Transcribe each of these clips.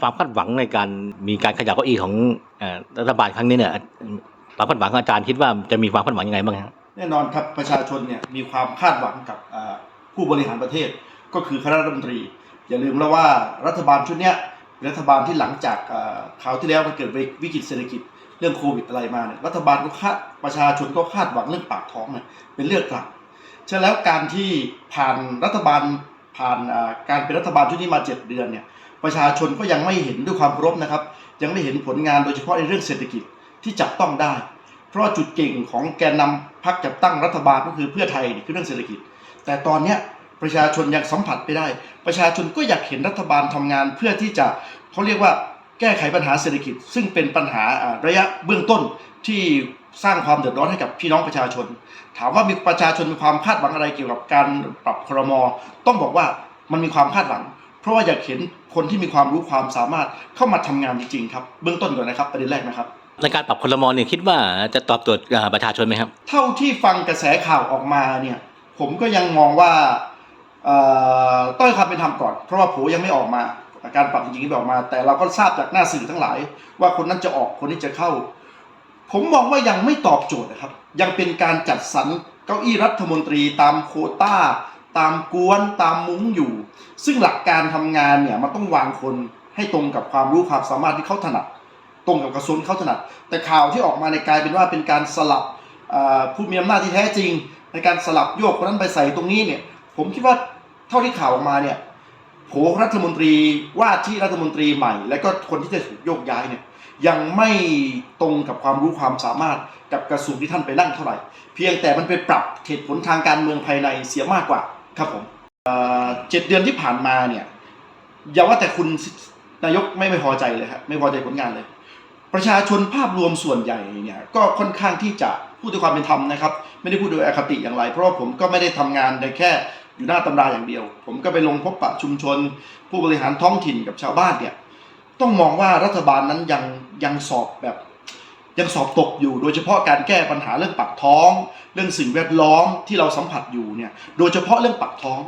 ความคาดหวังในการมีการขยับเก้าอี้ของรัฐบาลครั้งนี้เนี่ยความคาดหวังของอาจารย์คิดว่าจะมีความคาดหวังยังไงบ้างครับแน่นอนครับประชาชนเนี่ยมีความคาดหวังกับผู้บริหารประเทศ ก็คือคณะรัฐมนตรี อย่าลืมแล้วว่ารัฐบาลชุดเนี้ยรัฐบาลที่หลังจากอ่าคราวที่แล้วมันเกิดวิกฤตเศรษฐกิจเรื่องโควิดอะไรมาเนี่ยรัฐบาลก็คาดประชาชนก็คาดหวังเรื่องปากท้องเนี่ยเป็นเรื่องหลักฉะนั้นแล้วการที่ผ่านรัฐบาลผ่านการเป็นรัฐบาลชุดนี้มา 7 เดือนเนี่ย ประชาชนก็ยังไม่เห็นด้วยความเคารพนะครับ ยังไม่เห็นผลงานโดยเฉพาะในเรื่องเศรษฐกิจที่จับต้องได้ เพราะจุดเก่งของแกนนำพรรคจัดตั้งรัฐบาลก็คือเพื่อไทยคือเรื่องเศรษฐกิจ แต่ตอนเนี้ยประชาชนยังสัมผัสไม่ได้ ประชาชนก็อยากเห็นรัฐบาลทำงานเพื่อที่จะเขาเรียกว่าแก้ไขปัญหาเศรษฐกิจ ซึ่งเป็นปัญหาระยะเบื้องต้นที่สร้างความเดือดร้อนให้กับพี่น้องประชาชน ถามว่ามีประชาชนมีความคาดหวังอะไรเกี่ยวกับการปรับครม ต้องบอกว่ามันมีความคาดหวัง ราะว่าอยากเห็นคนที่มีความรู้ความสามารถเข้ามาทำงานจริงๆครับเบื้องต้นก่อนนะครับประเด็นแรกนะครับในการปรับคลมเนี่ยคิดว่าจะตอบโจทย์อ่าประชาชนไหมครับ เท่าที่ฟังกระแสข่าวออกมาเนี่ยผมก็ยังมองว่าเอ่อต้องให้ความเป็นธรรมก่อน เพราะว่าโผยังไม่ออกมาการปรับจริงๆไม่ออกมา แต่เราก็ทราบจากหน้าสื่อทั้งหลาย ว่าคนนั้นจะออกคนนี้จะเข้า ผมมองว่ายังไม่ตอบโจทย์นะครับ ยังเป็นการจัดสรรเก้าอี้รัฐมนตรีตามโควต้า ตามกวนตามมุ้งอยู่ ซึ่งหลักการทำงานเนี่ยมันต้องวางคนให้ตรงกับความรู้ความสามารถที่เขาถนัด ตรงกับกระทรวงเขาถนัด แต่ข่าวที่ออกมาในกลายเป็นว่าเป็นการสลับผู้มีอำนาจที่แท้จริง ในการสลับโยกคนนั้นไปใส่ตรงนี้เนี่ย ผมคิดว่าเท่าที่ข่าวออกมาเนี่ยโผรัฐมนตรีว่าที่รัฐมนตรีใหม่ และก็คนที่จะถูกโยกย้ายเนี่ยยังไม่ตรงกับความรู้ความสามารถกับกระทรวงที่ท่านไปนั่งเท่าไหร่ เพียงแต่มันไปปรับเหตุผลทางการเมืองภายในเสียมากกว่า ครับผมเจ็ดเดือนที่ผ่านมาเนี่ยอย่าว่าแต่คุณนายกไม่ไม่พอใจเลยครับไม่พอใจผลงานเลย ประชาชนภาพรวมส่วนใหญ่เนี่ยก็ค่อนข้างที่จะพูดด้วยความเป็นธรรมนะครับ ไม่ได้พูดโดยอคติอย่างไร เพราะาผมก็ไม่ได้ทำงานในแค่อยู่หน้าตำราอย่างเดียว ผมก็ไปลงพบปะชุมชน ผู้บริหารท้องถิ่นกับชาวบ้านเนี่ยต้องมองว่ารัฐบาลนั้นยังยังสอบแบบ ยังสอบตกอยู่ โดยเฉพาะการแก้ปัญหาเรื่องปากท้อง เรื่องสิ่งแวดล้อมที่เราสัมผัสอยู่เนี่ยโดยเฉพาะเรื่องปากท้อง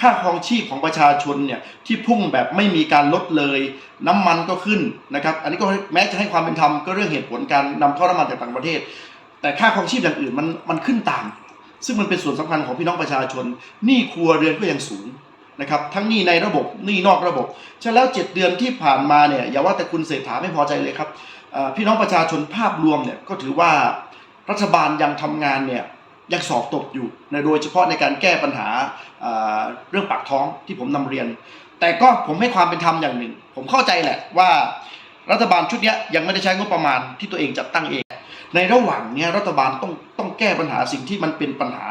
ค่าครองชีพของประชาชนเนี่ยที่พุ่งแบบไม่มีการลดเลย น้ำมันก็ขึ้นนะครับอันนี้ก็แม้จะให้ความเป็นธรรมก็เรื่องเหตุผลการนำเข้าน้ำมันจากต่างประเทศ แต่ค่าครองชีพอย่างอื่นมันมันขึ้นตาม ซึ่งมันเป็นส่วนสำคัญของพี่น้องประชาชนหนี้ครัวเรือนก็ยังสูง นะครับทั้งหนี้ในระบบหนี้นอกระบบฉะนั้นแล้วเจ็ดเดือนที่ผ่านมาเนี่ยอย่าว่าแต่คุณเศรษฐาไม่พอใจเลยครับพี่น้องประชาชนภาพรวมเนี่ยก็ถือว่ารัฐบาลยังทำงานเนี่ยยังสอบตกอยู่ในโดยเฉพาะในการแก้ปัญหาเรื่องปากท้องที่ผมนำเรียน แต่ก็ผมให้ความเป็นธรรมอย่างหนึ่ง ผมเข้าใจแหละว่ารัฐบาลชุดนี้ยังไม่ได้ใช้งบประมาณที่ตัวเองจัดตั้งเอง ในระหว่างเนี้ยรัฐบาลต้องต้องแก้ปัญหาสิ่งที่มันเป็นปัญหา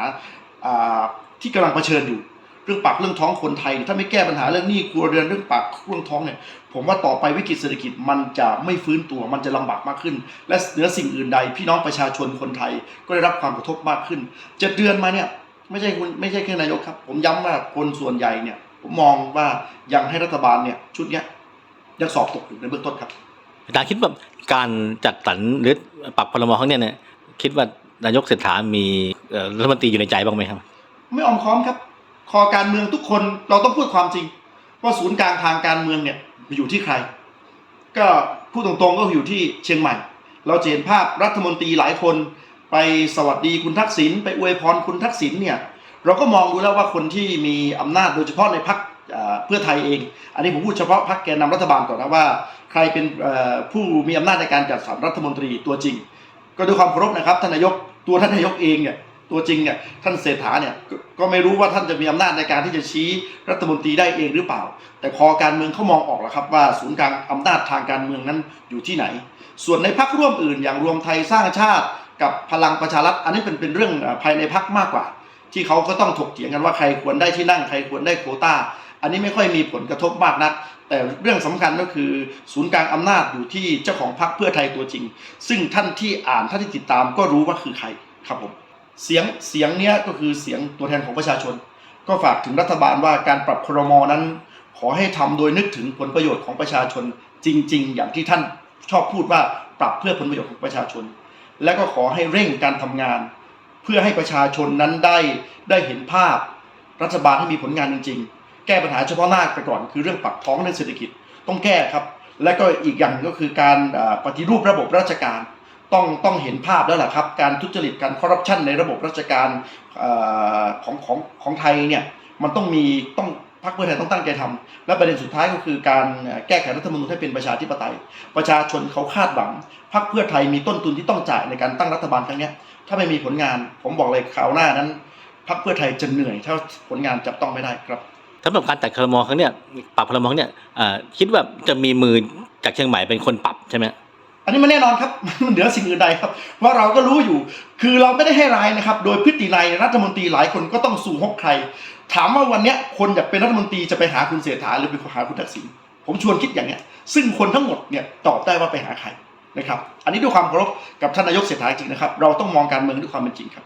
อ่าที่กำลังเผชิญอยู่ เรื่องปากเรื่องท้องคนไทย ถ้าไม่แก้ปัญหาเรื่องหนี้ครัวเรือนเรื่องปากเรื่องท้องเนี่ยผมว่าต่อไปวิกฤตเศรษฐกิจมันจะไม่ฟื้นตัวมันจะลำบากมากขึ้น และเหนือสิ่งอื่นใด พี่น้องประชาชนคนไทยก็ได้รับความกระทบมากขึ้นเจ็ดเดือนมาเนี่ยไม่ใช่คุณไม่ใช่แค่นายกครับ ผมย้ำว่าคนส่วนใหญ่เนี่ยผมมองว่ายังให้รัฐบาลเนี่ยชุดเนี้ยยังสอบตกอยู่ในเบื้องต้นครับอาจารย์คิดว่าการจัดสรรหรือปรับคลมครั้งเนี้ยเนี่ยคิดว่านายกเศรษฐามีเอ่อรัฐมนตรีอยู่ในใจบ้างไหมครับ ไม่ออมค้อมครับ คอการเมืองทุกคนเราต้องพูดความจริง ว่าศูนย์กลางทางการเมืองเนี่ยอยู่ที่ใคร ก็พูดตรงๆก็อยู่ที่เชียงใหม่ เราเห็นภาพรัฐมนตรีหลายคน ไปสวัสดีคุณทักษิณไปอวยพรคุณทักษิณเนี่ยเราก็มองดูแล้วว่าคนที่มีอำนาจโดยเฉพาะในพักเพื่อไทยเอง อันนี้ผมพูดเฉพาะพักแกนนำรัฐบาลก่อนนะว่า ใครเป็นผู้มีอำนาจในการจัดสรรรัฐมนตรีตัวจริง ก็ด้วยความเคารพนะครับท่านนายกตัวท่านนายกเองเนี่ย ตัวจริงเนี่ยท่านเศรษฐาเนี่ยก็ไม่รู้ว่าท่านจะมีอำนาจในการที่จะชี้รัฐมนตรีได้เองหรือเปล่า แต่คอการเมืองเขามองออกแล้วครับว่าศูนย์กลางอำนาจทางการเมืองนั้นอยู่ที่ไหน ส่วนในพักร่วมอื่น อย่างรวมไทยสร้างชาติ กับพลังประชารัฐอันนี้เป็นเป็นเรื่องภายในพักมากกว่า ที่เขาก็ต้องถกเถียงกันว่าใครควรได้ที่นั่งใครควรได้โควต้า อันนี้ไม่ค่อยมีผลกระทบมากนักแต่เรื่องสำคัญก็คือศูนย์กลางอำนาจอยู่ที่เจ้าของพรรคเพื่อไทยตัวจริง ซึ่งท่านที่อ่านท่านที่ติดตามก็รู้ว่าคือใครครับผม เสียงเสียงเนี้ยก็คือเสียงตัวแทนของประชาชน ก็ฝากถึงรัฐบาลว่าการปรับครมนั้น ขอให้ทำโดยนึกถึงผลประโยชน์ของประชาชนจริง ๆ อย่างที่ท่านชอบพูดว่าปรับเพื่อผลประโยชน์ของประชาชน และก็ขอให้เร่งการทำงาน เพื่อให้ประชาชนนั้นได้ได้เห็นภาพ รัฐบาลให้มีผลงานจริง ๆ แก้ปัญหาเฉพาะหน้าไปก่อนคือเรื่องปากท้องเรื่องเศรษฐกิจต้องแก้ครับ และก็อีกอย่างก็คือการปฏิรูประบบราชการ ต้องต้องเห็นภาพแล้วแหละครับ การทุจริตการคอร์รัปชันในระบบราชการอของของของไทยเนี่ยมันต้องมีต้องพรรคเพื่อไทยต้องตั้งใจทำและประเด็นสุดท้ายก็คือการแก้ไขรัฐธรรมนูญให้เป็นประชาธิปไตย ประชาชนเขาคาดหวังพรรคเพื่อไทยมีต้นทุนที่ต้องจ่ายในการตั้งรัฐบาลครั้งนี้ถ้าไม่มีผลงาน ผมบอกเลยคราวหน้านั้นพรรคเพื่อไทยจะเหนื่อยถ้าผลงานจับต้องไม่ได้ครับสำหรับการจัดครมอครั้งเนี้ยปรับครมครั้งเนี้ยคิดว่าจะมีมือจากเชียงใหม่เป็นคนปรับใช่ไหม นนี้มันแน่นอนครับ มันเหนือสิ่งอื่นใดครับ ว่าเราก็รู้อยู่ คือเราไม่ได้ให้ร้ายนะครับ โดยพฤตินัยรัฐมนตรีหลายคนก็ต้องสู่ฮกใคร ถามว่าวันนี้คนอยากเป็นรัฐมนตรีจะไปหาคุณเสถาหรือไปหาคุณทักษิณผมชวนคิดอย่างเนี้ย ซึ่งคนทั้งหมดเนี่ยตอบได้ว่าไปหาใครนะครับ อันนี้ด้วยความเคารพกับท่านนายกเศรษฐาจริงนะครับ เราต้องมองการเมืองด้วยความเป็นจริงครับ